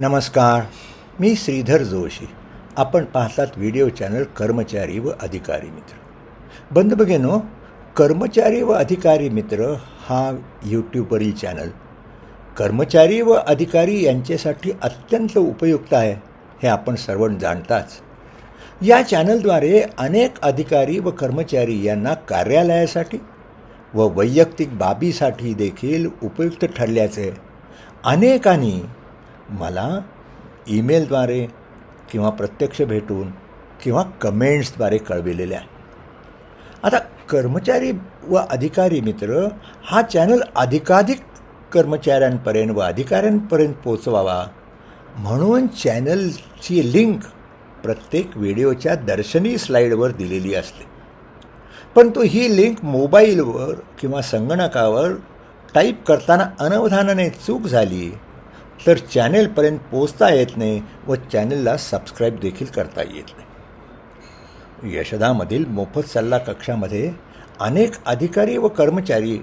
नमस्कार मी श्रीधर जोशी. आपण पाहतात व्हिडिओ चॅनल कर्मचारी व अधिकारी मित्र. बंद बघेनो कर्मचारी व अधिकारी मित्र हा यूट्यूबवरील चॅनल. कर्मचारी व अधिकारी यांच्यासाठी अत्यंत उपयुक्त आहे हे आपण सर्व जाणताच. या चॅनलद्वारे अनेक अधिकारी व कर्मचारी यांना कार्यालयासाठी व वैयक्तिक बाबीसाठी देखील उपयुक्त ठरल्याचे अनेकांनी मला ईमेलद्वारे किंवा प्रत्यक्ष भेटून किंवा कमेंट्सद्वारे कळविलेले आहे आता कर्मचारी व अधिकारी मित्र हा चॅनल अधिकाधिक कर्मचाऱ्यांपर्यंत व अधिकाऱ्यांपर्यंत पोचवावा म्हणून चॅनलची लिंक प्रत्येक व्हिडिओच्या दर्शनी स्लाईडवर दिलेली असते. परंतु ही लिंक मोबाईलवर किंवा संगणकावर टाईप करताना अनवधानाने चूक झाली तर चॅनेलपर्यंत पोचता येत नाही व चॅनेलला सबस्क्राईब देखील करता येत नाही. यशदामधील मोफत सल्ला कक्षामध्ये अनेक अधिकारी व कर्मचारी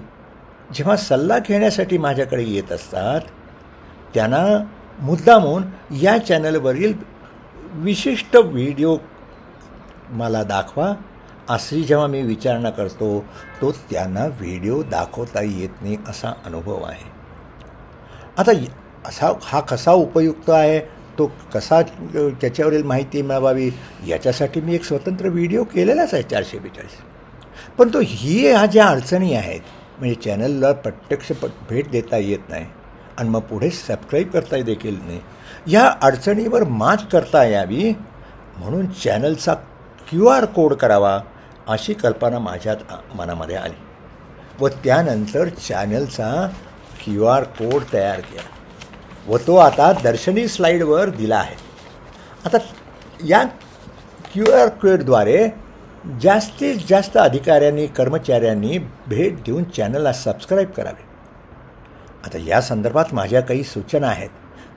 जेव्हा सल्ला घेण्यासाठी माझ्याकडे येत असतात त्यांना मुद्दामून या चॅनलवरील विशिष्ट व्हिडिओ मला दाखवा. अशी जेव्हा मी विचारणा करतो तो त्यांना व्हिडिओ दाखवता येत नाही असा अनुभव आहे. आता असा हा कसा उपयुक्त आहे तो कसा त्याच्यावरील माहिती मिळवावी याच्यासाठी मी एक स्वतंत्र व्हिडिओ केलेलाच आहे चारशे बेचाळीस. पण तो ही ह्या ज्या अडचणी आहेत म्हणजे चॅनलला प्रत्यक्ष प भेट देता येत नाही आणि मग पुढे सबस्क्राईब करता देखील नाही या अडचणीवर मात करता यावी म्हणून चॅनलचा क्यू आर कोड करावा अशी कल्पना माझ्यात मनामध्ये आली. व त्यानंतर चॅनलचा क्यू आर कोड तयार केला. व तो आता दर्शनी स्लाईडवर दिला आहे. आता या क्यू आर कोडद्वारे जास्तीत जास्त अधिकाऱ्यांनी कर्मचाऱ्यांनी भेट देऊन चॅनलला सबस्क्राईब करावे. आता या संदर्भात माझ्या काही सूचना आहेत.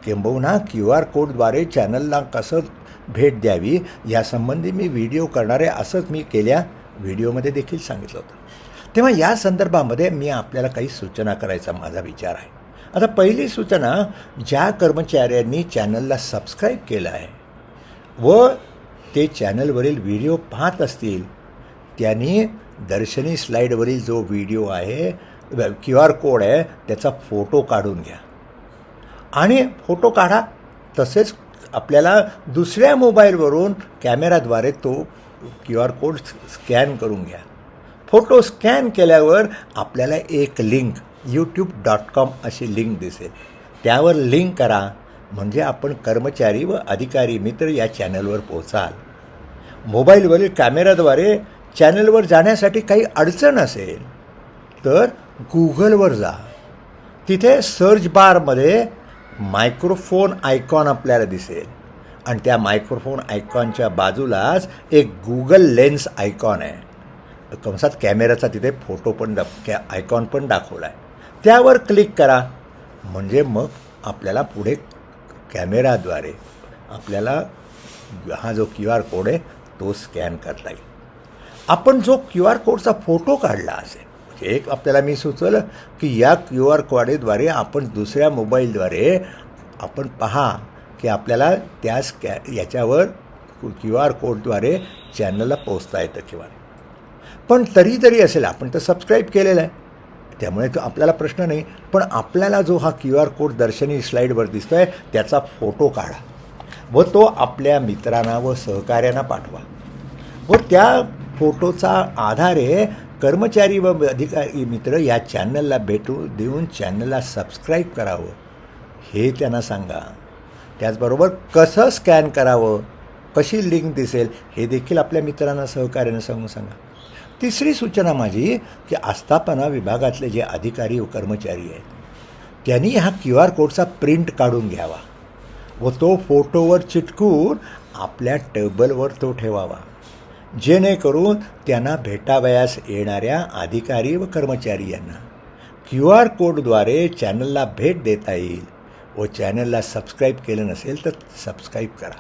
किंबहुना क्यू आर कोडद्वारे चॅनलला कसं भेट द्यावी यासंबंधी मी व्हिडिओ करणारे असंच मी केल्या व्हिडिओमध्ये देखील सांगितलं होतं. तेव्हा या संदर्भामध्ये मी आपल्याला काही सूचना करायचा माझा विचार आहे. आता पहिली सूचना ज्या कर्मचाऱ्यांनी चॅनलला सबस्क्राईब केलं आहे व ते चॅनलवरील व्हिडिओ पाहत असतील त्यांनी दर्शनी स्लाईडवरील जो व्हिडिओ आहे क्यू आर कोड आहे त्याचा फोटो काढून घ्या. आणि फोटो काढा तसेच आपल्याला दुसऱ्या मोबाईलवरून कॅमेराद्वारे तो क्यू आर कोड स्कॅन करून घ्या. फोटो स्कॅन केल्यावर आपल्याला एक लिंक यूट्यूब डॉट कॉम अशी लिंक दिसेल. त्यावर लिंक करा म्हणजे आपण कर्मचारी व अधिकारी मित्र या चॅनलवर पोचाल मोबाईलवरील कॅमेराद्वारे चॅनलवर जाण्यासाठी काही अडचण असेल तर गुगलवर जा. तिथे सर्च बारमध्ये मायक्रोफोन आयकॉन आपल्याला दिसेल. आणि त्या मायक्रोफोन आयकॉनच्या बाजूलाच एक गुगल लेन्स आयकॉन आहे. कंसात कॅमेऱ्याचा तिथे फोटो पण दा कॅ आयकॉन पण दाखवला आहे त्यावर क्लिक करा. म्हणजे मग आपल्याला पुढे कॅमेराद्वारे आपल्याला हा जो क्यू आर कोड आहे तो स्कॅन करता येईल. आपण जो क्यू आर कोडचा फोटो काढला असेल म्हणजे एक आपल्याला मी सुचवलं की या क्यू आर कोडेद्वारे आपण दुसऱ्या मोबाईलद्वारे आपण पहा की आपल्याला त्या स्कॅ याच्यावर क्यू आर कोडद्वारे चॅनलला पोचता येतं किंवा पण तरी तरी असेल आपण तर सबस्क्राईब केलेलं आहे. त्यामुळे तो आपल्याला प्रश्न नाही पण आपल्याला जो हा क्यू आर कोड दर्शनी स्लाईडवर दिसतो आहे त्याचा फोटो काढा. व तो आपल्या मित्रांना व सहकार्यांना पाठवा. व त्या फोटोचा आधारे कर्मचारी व अधिकारी मित्र या चॅनलला भेटू देऊन चॅनलला सबस्क्राईब करावं. हे त्यांना सांगा. त्याचबरोबर कसं स्कॅन करावं कशी लिंक दिसेल हे देखील आपल्या मित्रांना सहकार्यानं सांगून सांगा. तिसरी सूचना माझी की आस्थापना विभागातले जे अधिकारी व कर्मचारी आहेत त्यांनी हा क्यू आर कोडचा प्रिंट काढून घ्यावा व तो फोटोवर चिटकून आपल्या टेबलवर तो ठेवावा. जेणेकरून त्यांना भेटावयास येणाऱ्या अधिकारी व कर्मचारी यांना क्यू आर कोडद्वारे चॅनलला भेट देता येईल व चॅनलला सबस्क्राईब केलं नसेल तर सबस्क्राईब करा.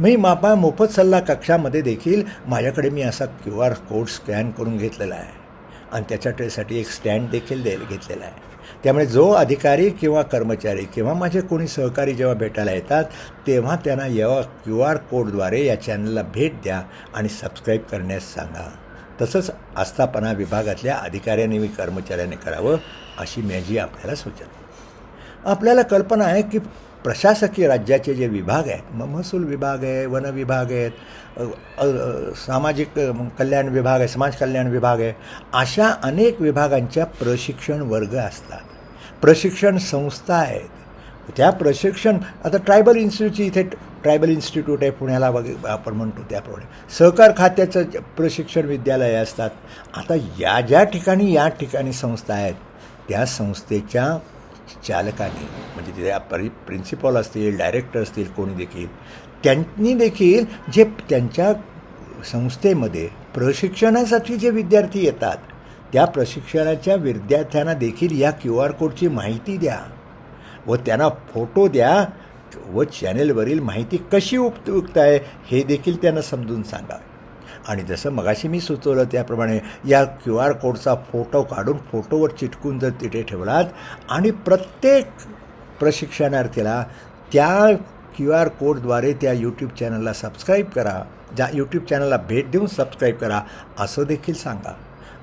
मी मापा मोफत सल्ला कक्षामध्ये देखील माझ्याकडे मी असा क्यू आर कोड स्कॅन करून घेतलेला आहे. आणि त्याच्यासाठी एक स्टँड देखील दे घेतलेला आहे. त्यामुळे जो अधिकारी किंवा कर्मचारी किंवा माझे कोणी सहकारी जेव्हा भेटायला येतात तेव्हा त्यांना या क्यू आर कोडद्वारे या चॅनलला भेट द्या आणि सबस्क्राईब करण्यास सांगा. तसंच आस्थापना विभागातल्या अधिकाऱ्यांनी व कर्मचाऱ्यांनी करावं अशी माझी आपल्याला सूचना. आपल्याला कल्पना आहे की प्रशासकीय राज्याचे जे विभाग आहेत मग महसूल विभाग आहे वन विभाग आहेत सामाजिक कल्याण विभाग आहे समाज कल्याण विभाग आहे अशा अनेक विभागांच्या प्रशिक्षण वर्ग असतात. प्रशिक्षण संस्था आहेत. त्या प्रशिक्षण आता ट्रायबल इन्स्टिट्यूटची इथे ट्रायबल इन्स्टिट्यूट आहे पुण्याला वगैरे आपण म्हणतो त्याप्रमाणे सहकार खात्याचं प्रशिक्षण विद्यालय असतात. आता या ज्या ठिकाणी या ठिकाणी संस्था आहेत त्या संस्थेच्या चालकाने म्हणजे तिथे परि प्रिन्सिपॉल असतील डायरेक्टर असतील कोणी देखील त्यांनी देखील जे त्यांच्या संस्थेमध्ये प्रशिक्षणासाठी जे विद्यार्थी येतात त्या प्रशिक्षणाच्या विद्यार्थ्यांना देखील या क्यू आर कोडची माहिती द्या व त्यांना फोटो द्या व चॅनेलवरील माहिती कशी उपयुक्त आहे हे देखील त्यांना समजून सांगा. आणि जसं मगाशी मी सुचवलं त्याप्रमाणे या क्यू आर कोडचा फोटो काढून फोटोवर चिटकून जर तिथे ठेवलात आणि प्रत्येक प्रशिक्षणार्थीला त्या क्यू आर कोडद्वारे त्या यूट्यूब चॅनलला सबस्क्राईब करा. ज्या यूट्यूब चॅनलला भेट देऊन सबस्क्राईब करा असं देखील सांगा.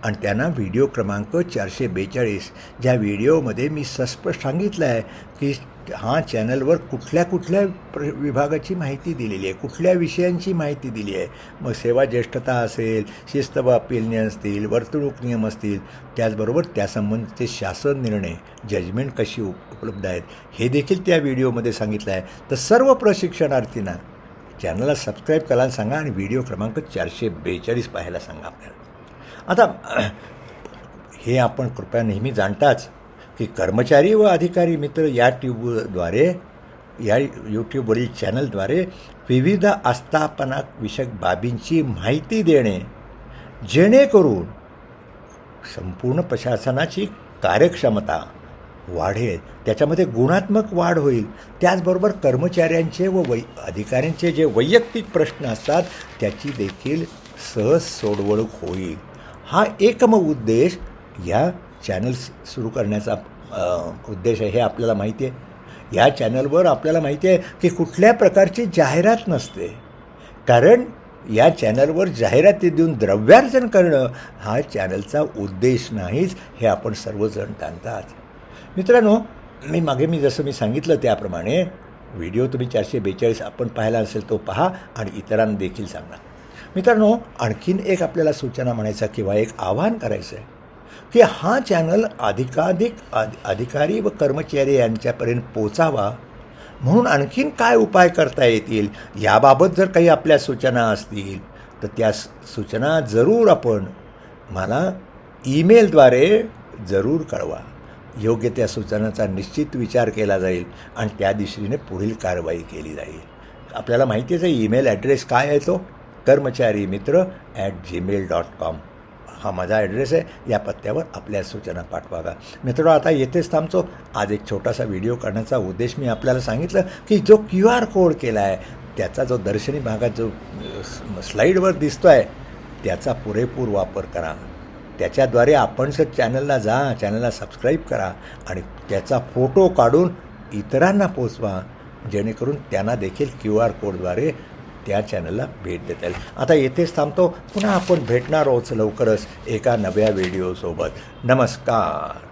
आणि त्यांना व्हिडिओ क्रमांक चारशे बेचाळीस. ज्या व्हिडिओमध्ये मी सस्पष्ट सांगितलं आहे की हा चॅनलवर कुठल्या कुठल्या प्र विभागाची माहिती दिलेली आहे कुठल्या विषयांची माहिती दिली आहे. मग सेवा ज्येष्ठता असेल शिस्त असतील वर्तणूक नियम असतील त्याचबरोबर त्यासंबंधीचे शासन निर्णय जजमेंट कशी उप उपलब्ध आहेत हे देखील त्या व्हिडिओमध्ये सांगितलं आहे. तर सर्व प्रशिक्षणार्थींना चॅनलला सबस्क्राईब करायला सांगा आणि व्हिडिओ क्रमांक चारशे बेचाळीस पाहायला सांगा आपल्याला. आता हे आपण कृपया नेहमी जाणताच की कर्मचारी व अधिकारी मित्र या ट्यूबद्वारे या यूट्यूबवरील चॅनलद्वारे विविध आस्थापनाविषयक बाबींची माहिती देणे जेणेकरून संपूर्ण प्रशासनाची कार्यक्षमता वाढेल त्याच्यामध्ये गुणात्मक वाढ होईल. त्याचबरोबर कर्मचाऱ्यांचे व वै अधिकाऱ्यांचे जे वैयक्तिक प्रश्न असतात त्याची देखील सहज सोडवणूक होईल. हा एकम उद्देश या चॅनल्स सुरू करण्याचा उद्देश आहे हे आपल्याला माहिती आहे. या चॅनलवर आपल्याला माहिती आहे की कुठल्या प्रकारची जाहिरात नसते. कारण या चॅनलवर जाहिराती देऊन द्रव्यार्जन करणं हा चॅनलचा उद्देश नाहीच हे आपण सर्वजण जाणतात मित्रांनो मी मागे मी जसं मी सांगितलं त्याप्रमाणे व्हिडिओ तुम्ही चारशे बेचाळीस आपण पाहायला असेल तो पहा आणि इतरांना देखील सांगा. मित्रांनो आणखीन एक आपल्याला सूचना म्हणायचं किंवा एक आवाहन करायचं आहे की हा चॅनल अधिकाधिक अधि अधिकारी व कर्मचारी यांच्यापर्यंत पोचावा म्हणून आणखीन काय उपाय करता येतील याबाबत जर काही आपल्या सूचना असतील तर त्या सूचना जरूर आपण मला ईमेलद्वारे जरूर कळवा. योग्य त्या सूचनांचा निश्चित विचार केला जाईल आणि त्या दिशेने पुढील कारवाई केली जाईल. आपल्याला माहितीच आहे ईमेल ॲड्रेस काय आहे तो? कर्मचारी मित्र ॲट जीमेल डॉट कॉम हा माझा ॲड्रेस आहे. या पत्त्यावर आपल्या सूचना पाठवाव्या. मित्र आता येथेच थांबतो. आज एक छोटासा व्हिडिओ करण्याचा उद्देश मी आपल्याला सांगितलं की जो क्यू आर कोड केला आहे त्याचा जो दर्शनी भागात जो स्लाईडवर दिसतो आहे त्याचा पुरेपूर वापर करा. त्याच्याद्वारे आपण जर चॅनलला जा चॅनलला सबस्क्राईब करा आणि त्याचा फोटो काढून इतरांना पोचवा जेणेकरून त्यांना देखील क्यू आर कोडद्वारे त्या चॅनलला भेट देता येईल. आता येथेच थांबतो. पुन्हा आपण भेटणार आहोत लवकरच एका नव्या व्हिडिओसोबत नमस्कार.